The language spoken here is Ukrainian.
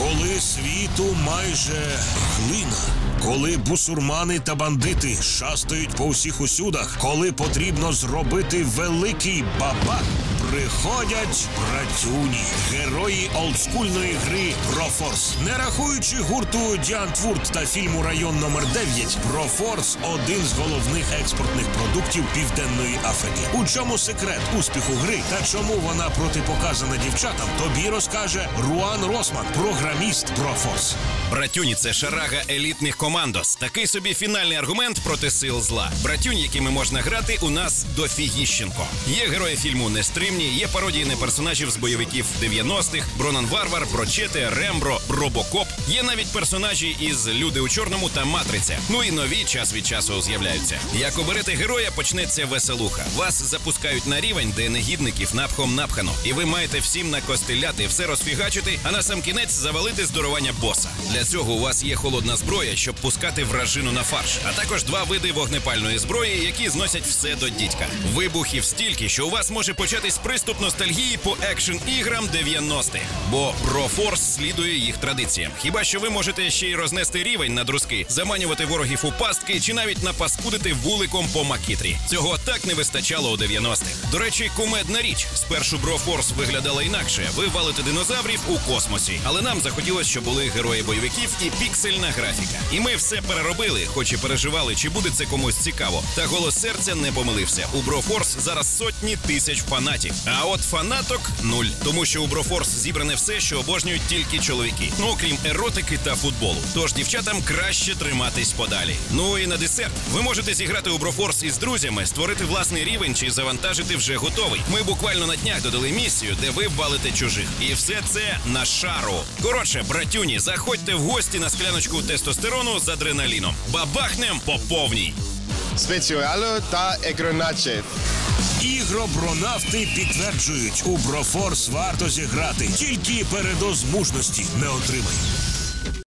Коли світу майже глина. Коли бусурмани та бандити шастають по усіх усюдах, коли потрібно зробити великий бабак, приходять братюні, герої олдскульної гри Профорс. Не рахуючи гурту Діантвурт та фільму Район номер 9 Профорс один з головних експортних продуктів Південної Африки. У чому секрет успіху гри та чому вона протипоказана дівчатам, тобі розкаже Руан Росман, програміст Профорс. Братюні це шарага елітних командос. Такий собі фінальний аргумент проти сил зла. Братюні, якими можна грати, у нас дофігіщенко. Є герої фільму Нестримні, є пародії на персонажів з бойовиків 90-х, Бронан Варвар, Брочети, Рембро, Робокоп. Є навіть персонажі із Люди у чорному та Матриця. Ну і нові час від часу з'являються. Як оберете героя, почнеться веселуха. Вас запускають на рівень, де негідників напхом напхано, і ви маєте всім накостеляти, все розфігачити, а на сам кінець завалити здорування боса. Для цього у вас є холодна зброя, щоб пускати вражину на фарш, а також два види вогнепальної зброї, які зносять все до дідька. Вибухів стільки, що у вас може початись приступ ностальгії по екшн іграм 90-х. Бо Профорс слідує їх традиціям. Хіба що ви можете ще й рознести рівень на друзки, заманювати ворогів у пастки чи навіть напаскудити вуликом по макітрі. Цього так не вистачало у 90-х. До речі, кумедна річ. Спершу Брофорс виглядала інакше. Ви валите динозаврів у космосі, але нам захотілося, щоб були герої бойовиків і піксельна графіка. І ми все переробили, хоч і переживали, чи буде це комусь цікаво. Та голос серця не помилився. У Брофорс зараз сотні тисяч фанатів. А от фанаток нуль. Тому що у Брофорс зібране все, що обожнюють тільки чоловіки. Ну окрім еротики та футболу. Тож дівчатам краще триматись подалі. Ну і на десерт. Ви можете зіграти у Брофорс із друзями, створити власний рівень чи завантажити вже готовий. Ми буквально на днях додали місію, де ви валите чужих. І все це на шару. Коротше, братюні, заходьте в гості на скляночку тестостерону з адреналіном. Бабахнем по повній. Спеціало та егроначе. Ігробронавти підтверджують, у Брофорс варто зіграти. Тільки передоз мужності не отримай.